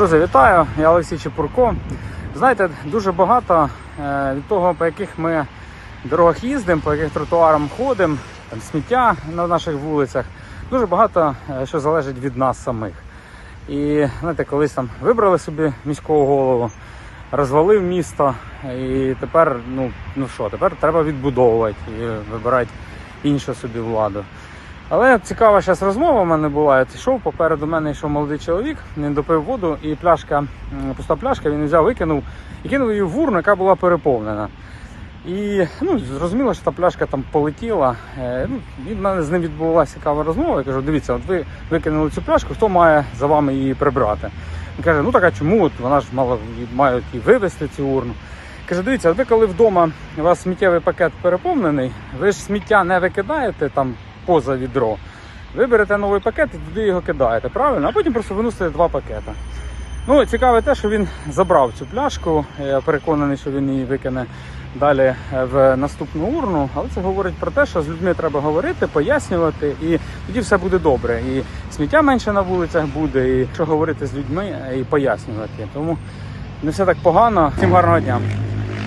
Друзі, вітаю! Я Олексій Чепурко. Знаєте, дуже багато е, від того, по яких ми дорогах їздимо, по яких тротуарам ходимо, там сміття на наших вулицях, дуже багато е, що залежить від нас самих. І знаєте, колись там вибрали собі міського голову, розвалив місто, і тепер, ну, ну що, тепер треба відбудовувати і вибирати іншу собі владу. Але цікава зараз розмова в мене була. Я йшов, попереду мене йшов молодий чоловік, він допив воду, і пляшка, пуста пляшка, він взяв, викинув і кинув її в урну, яка була переповнена. І ну, зрозуміло, що та пляшка там полетіла. Е, Ну, від мене з ним відбулася цікава розмова. Я кажу, дивіться, от ви викинули цю пляшку, хто має за вами її прибрати? Він каже, ну так а чому? От Вона ж мала мають і вивезти цю урну. Каже, дивіться, от ви коли вдома у вас сміттєвий пакет переповнений, ви ж сміття не викидаєте там поза відро. Ви берете новий пакет і туди його кидаєте, правильно? А потім просто виносите два пакети. Ну, цікаве те, що він забрав цю пляшку. Я переконаний, що він її викине далі е, в наступну урну. Але це говорить про те, що з людьми треба говорити, пояснювати, і тоді все буде добре. І сміття менше на вулицях буде, і що говорити з людьми е, і пояснювати. Тому не все так погано. Всім гарного дня.